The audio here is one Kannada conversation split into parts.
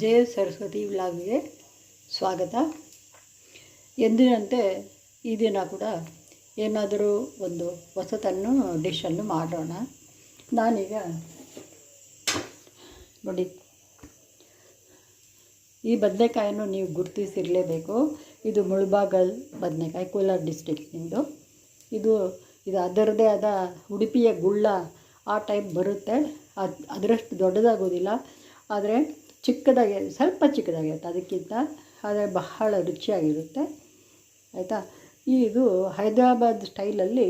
ಜಯ ಸರಸ್ವತಿ ವ್ಲಾಗ್ಗೆ ಸ್ವಾಗತ. ಎಂದಿನಂತೆ ಈ ದಿನ ಕೂಡ ಏನಾದರೂ ಒಂದು ಹೊಸತನ್ನು ಡಿಶನ್ನು ಮಾಡೋಣ. ನಾನೀಗ ನೋಡಿ, ಈ ಬದನೆಕಾಯನ್ನು ನೀವು ಗುರುತಿಸಿರಲೇಬೇಕು. ಇದು ಮುಳ್ಬಾಗಲ್ ಬದನೆಕಾಯಿ, ಕೋಲಾರ ಡಿಸ್ಟಿಕ್ನಿಂದು ಇದು ಇದು ಅದರದೇ ಆದ ಉಡುಪಿಯ ಗುಳ್ಳ ಆ ಟೈಪ್ ಬರುತ್ತೆ. ಅದು, ಅದರಷ್ಟು ದೊಡ್ಡದಾಗೋದಿಲ್ಲ. ಆದರೆ ಚಿಕ್ಕದಾಗಿ ಸ್ವಲ್ಪ ಚಿಕ್ಕದಾಗಿರುತ್ತೆ ಅದಕ್ಕಿಂತ ಆದರೆ ಬಹಳ ರುಚಿಯಾಗಿರುತ್ತೆ. ಆಯಿತಾ? ಇದು ಹೈದರಾಬಾದ್ ಸ್ಟೈಲಲ್ಲಿ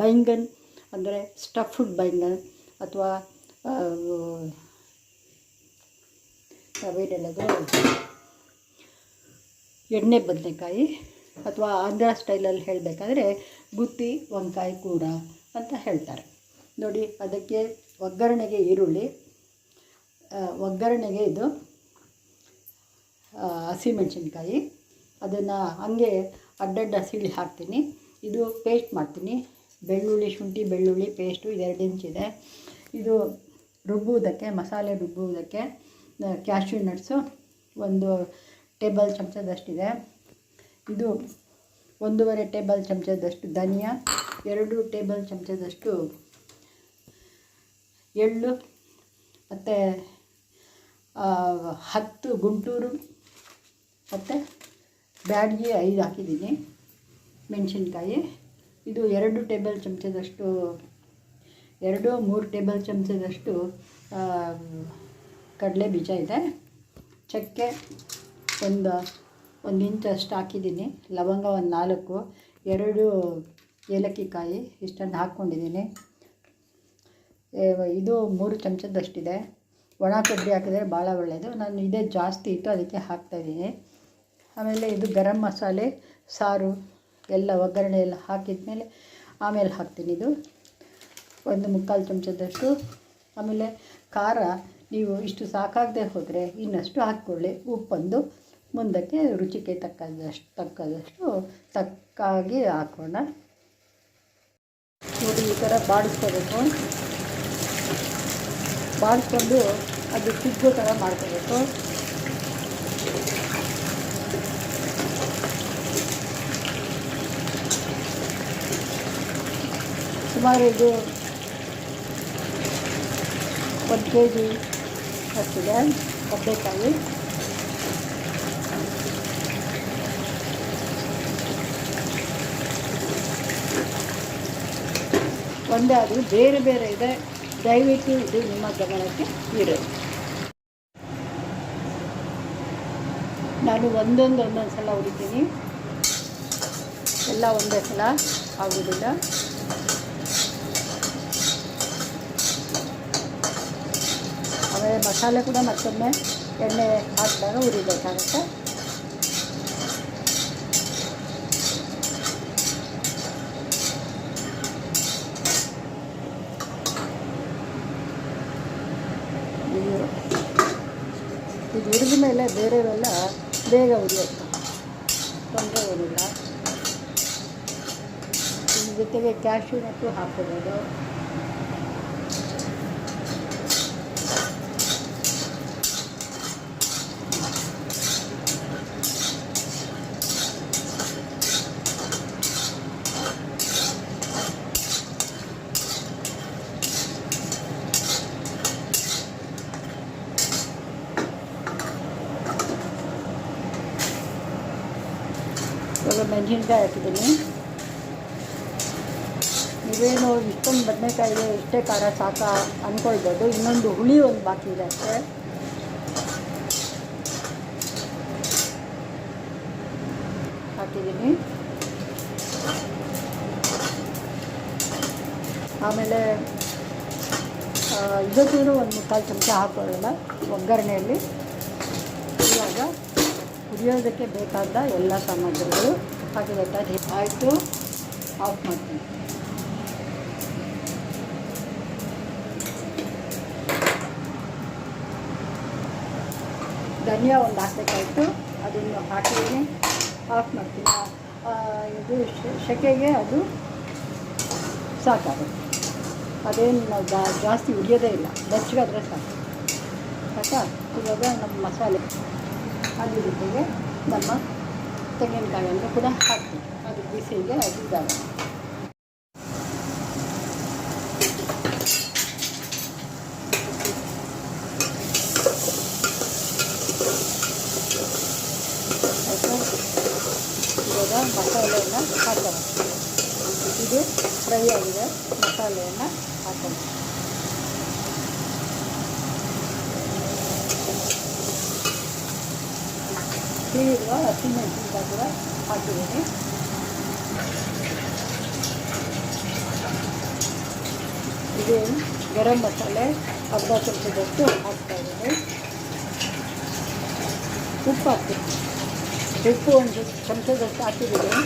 ಬೈಂಗನ್, ಅಂದರೆ ಸ್ಟಫ್ಡ್ ಬೈಂಗನ್ ಅಥವಾ ಅವೇನೆಲ್ಲದು ಎಣ್ಣೆ ಬದನೆಕಾಯಿ ಅಥವಾ ಆಂಧ್ರ ಸ್ಟೈಲಲ್ಲಿ ಹೇಳಬೇಕಾದ್ರೆ ಗುತ್ತಿ, ವಂಕಾಯಿ ಕೂಡ ಅಂತ ಹೇಳ್ತಾರೆ. ನೋಡಿ, ಅದಕ್ಕೆ ಒಗ್ಗರಣೆಗೆ ಈರುಳ್ಳಿ ಒಗ್ಗರಣೆಗೆ ಇದು ಹಸಿಮೆಣಸಿನ್ಕಾಯಿ. ಅದನ್ನು ಹಂಗೆ ಅಡ್ಡಡ್ಡ ಸೀಳಿ ಹಾಕ್ತೀನಿ. ಇದು ಪೇಸ್ಟ್ ಮಾಡ್ತೀನಿ. ಬೆಳ್ಳುಳ್ಳಿ, ಶುಂಠಿ, ಬೆಳ್ಳುಳ್ಳಿ ಪೇಸ್ಟು ಇದೆರಡು ಇಂಚಿದೆ ಇದು. ರುಬ್ಬುವುದಕ್ಕೆ, ಮಸಾಲೆ ರುಬ್ಬುವುದಕ್ಕೆ ಕ್ಯಾಶ್ಯೂ ನಟ್ಸು ಒಂದು ಟೇಬಲ್ ಚಮಚದಷ್ಟಿದೆ. ಇದು ಒಂದೂವರೆ ಟೇಬಲ್ ಚಮಚದಷ್ಟು ಧನಿಯಾ, ಎರಡು ಟೇಬಲ್ ಚಮಚದಷ್ಟು ಎಳ್ಳು, ಮತ್ತು ಹತ್ತು ಗುಂಟೂರು ಮತ್ತು ಬ್ಯಾಡ್ಗೆ ಐದು ಹಾಕಿದ್ದೀನಿ ಮೆಣಸಿನ್ಕಾಯಿ. ಇದು ಎರಡು ಟೇಬಲ್ ಚಮಚದಷ್ಟು, ಎರಡು ಮೂರು ಟೇಬಲ್ ಚಮಚದಷ್ಟು ಕಡಲೆ ಬೀಜ ಇದೆ. ಚಕ್ಕೆ ಒಂದು ಒಂದು ಇಂಚಷ್ಟು ಹಾಕಿದ್ದೀನಿ. ಲವಂಗ ಒಂದು ನಾಲ್ಕು, ಎರಡು ಏಲಕ್ಕಿ ಕಾಯಿ ಇಷ್ಟನ್ನು ಹಾಕ್ಕೊಂಡಿದ್ದೀನಿ. ಇದು ಮೂರು ಚಮಚದಷ್ಟಿದೆ. ಒಣ ಕೊಬ್ಬರಿ ಹಾಕಿದರೆ ಭಾಳ ಒಳ್ಳೆಯದು ನಾನು ಇದೇ ಜಾಸ್ತಿ ಇತ್ತು ಅದಕ್ಕೆ ಹಾಕ್ತಾಯಿದ್ದೀನಿ ಆಮೇಲೆ ಇದು ಗರಂ ಮಸಾಲೆ, ಸಾರು, ಎಲ್ಲ ಒಗ್ಗರಣೆ ಎಲ್ಲ ಹಾಕಿದ ಮೇಲೆ ಆಮೇಲೆ ಹಾಕ್ತೀನಿ ಇದು. ಒಂದು ಮುಕ್ಕಾಲು ಚಮಚದಷ್ಟು. ಆಮೇಲೆ ಖಾರ, ನೀವು ಇಷ್ಟು ಸಾಕಾಗದೆ ಹೋದರೆ ಇನ್ನಷ್ಟು ಹಾಕ್ಕೊಳ್ಳಿ. ಉಪ್ಪೊಂದು, ಮುಂದಕ್ಕೆ ರುಚಿಗೆ ತಕ್ಕದಷ್ಟು ತಕ್ಕದಷ್ಟು ತಕ್ಕಾಗಿ ಹಾಕೋಣ. ನೋಡಿ ಈ ಥರ ಬಾಡಿಸ್ಕೋಬೇಕು. ಬಾಡಿಸ್ಕೊಂಡು ಅದು ಸಿಗ್ಗೋ ಥರ ಮಾಡ್ಕೋಬೇಕು. ಸುಮಾರು ಇದು ಒಂದು ಕೆ ಜಿ ಅಷ್ಟಿದೆ ಕಡಲೆಕಾಯಿ ಒಂದೇ ಆದರೂ ಬೇರೆ ಬೇರೆ ಇದೆ. ದಯವಿಟ್ಟು ಇದು ನಿಮ್ಮ ಗಮನಕ್ಕೆ ನೀಡೋದು ನಾನು ಒಂದೊಂದು ಒಂದೊಂದು ಸಲ ಹೊಡಿತೀನಿ. ಎಲ್ಲ ಒಂದೇ ಸಲ ಆಗೋದಿಲ್ಲ ಆಮೇಲೆ ಮಸಾಲೆ ಕೂಡ ಮತ್ತೊಮ್ಮೆ ಎಣ್ಣೆ ಹಾಕಿದಾಗ ಉರಿಬೇಕಾಗುತ್ತೆ ಇದು ಇದು ಹುರಿದ ಮೇಲೆ ಬೇರೆವೆಲ್ಲ ಬೇಗ ಉರಿಯುತ್ತೆ. ತೊಂದರೆ ಏನಿಲ್ಲ. ಜೊತೆಗೆ ಕ್ಯಾಶ್ಯೂ ಮತ್ತು ಹಾಕೋಬೋದು ಇವಾಗ ಮೆಣಸಿನ್ಕಾಯಿ ಹಾಕಿದ್ದೀನಿ. ನೀವೇನು ಇಷ್ಟೊಂದು ಬದನೆಕಾಯಿಗೆ ಇಷ್ಟೇ ಖಾರ, ಸಾಕ ಅಂದ್ಕೊಳ್ಬೋದು ಇನ್ನೊಂದು ಹುಳಿ ಒಂದು ಬಾಕಿ ಇದೆ ಅಷ್ಟೇ. ಹಾಕಿದ್ದೀನಿ. ಆಮೇಲೆ ಇದಕ್ಕೂ ಒಂದು ಮುಕ್ಕಾಲು ಚಮಚ ಹಾಕೊಳ್ಳೋಣ ಒಗ್ಗರಣೆಯಲ್ಲಿ. ಇವಾಗ ಕುದಿಯೋದಕ್ಕೆ ಬೇಕಾದ ಎಲ್ಲ ಸಾಮಗ್ರಿಗಳು. ಹಾಕಿದಾಗ ಆಯಿತು ಆಫ್ ಮಾಡ್ತೀನಿ. ಧನಿಯಾ ಒಂದು ಹಾಕಬೇಕಾಯಿತು, ಅದನ್ನು ಹಾಕಿದ್ದೀನಿ ಆಫ್ ಮಾಡ್ತೀನಿ. ಇದು ಸೆಕೆಗೆ ಅದು ಸಾಕಾಗುತ್ತೆ. ಅದೇನು ಜಾಸ್ತಿ ಉಳಿಯೋದೇ ಇಲ್ಲ, ಬೆಚ್ಚಗಾದರೆ ಸಾಕು. ಆಯಿತಾ? ಇವಾಗ ನಮ್ಮ ಮಸಾಲೆ ಅದ್ರ ಜೊತೆಗೆ ನಮ್ಮ ತೆಂಗಿನಕಾಯಿಯನ್ನು ಕೂಡ ಹಾಕ್ತೀವಿ ಅದು ಬಿಸಿಗೆ ಅದು ಜಾಗ ಆಯಿತಾ ಇವಾಗ ಮಸಾಲೆಯನ್ನು ಹಾಕೋಣ ಇದು ಫ್ರೈ ಆಗಿದೆ ಮಸಾಲೆಯನ್ನು ಹಾಕೋಣ ತಿಳಿಯುವ ಹಸಿಮೆಣಸಿನ್ಕಾಯಿ ಕೂಡ ಹಾಕಿದ್ದೀನಿ ಇದು ಗರಂ ಮಸಾಲೆ ಅರ್ಧ ಚಮಚದಷ್ಟು ಹಾಕ್ತಾ ಇದ್ದೀನಿ ಉಪ್ಪು ಹಾಕ್ತೀನಿ ಉಪ್ಪು ಒಂದು ಚಮಚದಷ್ಟು ಹಾಕಿದ್ದೀನಿ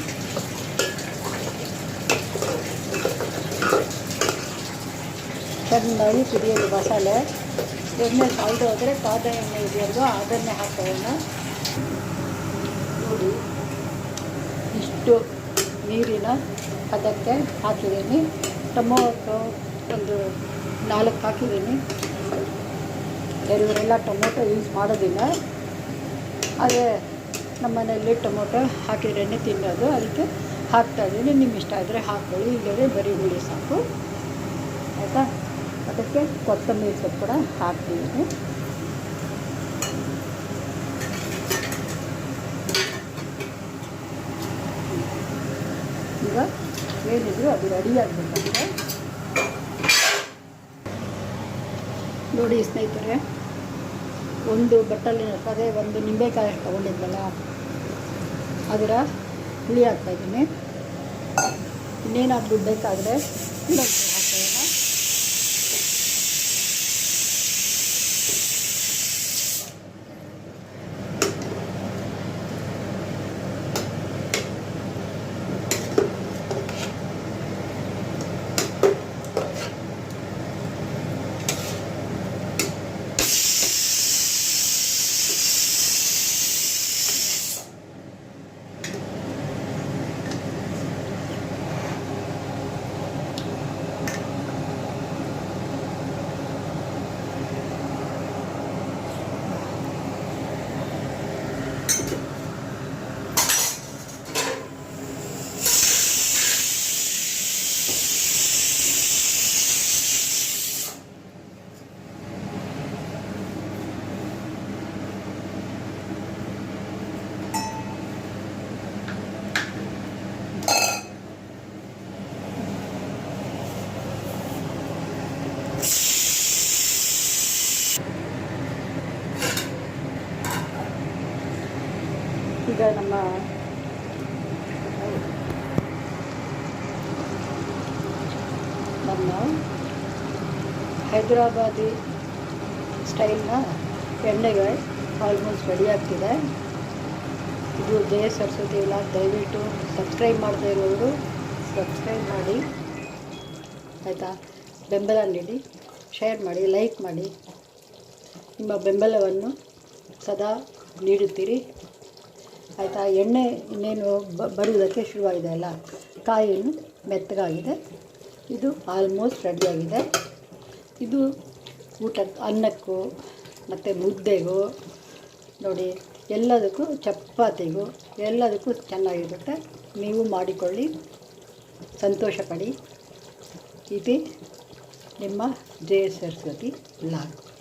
ಚೆನ್ನಾಗಿ ಕುದಿಯೋದು ಮಸಾಲೆ ಎಣ್ಣೆ ಸಾಲ್ದು ಹೋದರೆ ಕಾದ ಎಣ್ಣೆ ಇದೆಯಲ್ವ ಅದನ್ನೇ ಹಾಕೋಣ ನೋಡಿ ಇಷ್ಟು ನೀರಿನ ಅದಕ್ಕೆ ಹಾಕಿದ್ದೀನಿ. ಟೊಮೊಟೊ ಒಂದು ನಾಲ್ಕು ಹಾಕಿದ್ದೀನಿ. ಕೆಲವರೆಲ್ಲ ಟೊಮೊಟೊ ಯೂಸ್ ಮಾಡೋದಿಲ್ಲ. ಅದೇ ನಮ್ಮ ಮನೆಯಲ್ಲಿ ಟೊಮೊಟೊ ಹಾಕಿದ್ರೇ ತಿನ್ನೋದು. ಅದಕ್ಕೆ ಹಾಕ್ತಾಯಿದ್ದೀನಿ ನಿಮ್ಮ ಇಷ್ಟ ಆದರೆ ಹಾಕ್ಕೊಳ್ಳಿ ಇಲ್ಲದೇ ಬರೀ ಹುಳಿ ಸಾಕು. ಆಯಿತಾ? ಅದಕ್ಕೆ ಕೊತ್ತಂಬರಿ ಸೊಪ್ಪು ಕೂಡ ಹಾಕ್ತಿದ್ದೀನಿ ಈಗ ಏನಿದ್ರು ಅದು ರೆಡಿ ನೋಡಿ ಸ್ನೇಹಿತರೆ, ಒಂದು ಬಟ್ಟಲಿನ ಅದೇ ಒಂದು ನಿಂಬೆಕಾಯಿ ತಗೊಂಡಿದ್ವಲ್ಲ ಅದರ ಹುಳಿ ಹಾಕ್ತಾಯಿದ್ದೀನಿ ಇನ್ನೇನಾದರೂ ಬೇಕಾದರೆ ನಮ್ಮ ನಮ್ಮ ಹೈದರಾಬಾದಿ ಸ್ಟೈಲ್ನ ಎಣ್ಣೆಗೆ ಆಲ್ಮೋಸ್ಟ್ ರೆಡಿ ಆಗ್ತಿದೆ. ಇದು ಜಯ ಸರಸ್ವತಿ ಇಲ್ಲ ದಯವಿಟ್ಟು ಸಬ್ಸ್ಕ್ರೈಬ್ ಮಾಡದೇ ಇರೋರು ಸಬ್ಸ್ಕ್ರೈಬ್ ಮಾಡಿ. ಆಯಿತಾ? ಬೆಂಬಲ ನೀಡಿ, ಶೇರ್ ಮಾಡಿ, ಲೈಕ್ ಮಾಡಿ. ನಿಮ್ಮ ಬೆಂಬಲವನ್ನು ಸದಾ ನೀಡುತ್ತೀರಿ. ಆಯಿತಾ, ಎಣ್ಣೆ ಇನ್ನೇನು ಬರುವುದಕ್ಕೆ ಶುರುವಾಗಿದೆ ಅಲ್ಲ? ಕಾಯಿಯನ್ನು ಮೆತ್ತಗಾಗಿದೆ. ಇದು ಆಲ್ಮೋಸ್ಟ್ ರೆಡಿಯಾಗಿದೆ ಇದು ಊಟ ಅನ್ನಕ್ಕೂ, ಮತ್ತು ಮುದ್ದೆಗೂ, ನೋಡಿ, ಎಲ್ಲದಕ್ಕೂ ಚಪಾತಿಗೂ, ಎಲ್ಲದಕ್ಕೂ ಚೆನ್ನಾಗಿರುತ್ತೆ. ನೀವು ಮಾಡಿಕೊಳ್ಳಿ ಸಂತೋಷ ಪಡಿ ಇದು ನಿಮ್ಮ ಜಯ ಸರಸ್ವತಿ ಲಾಗ್.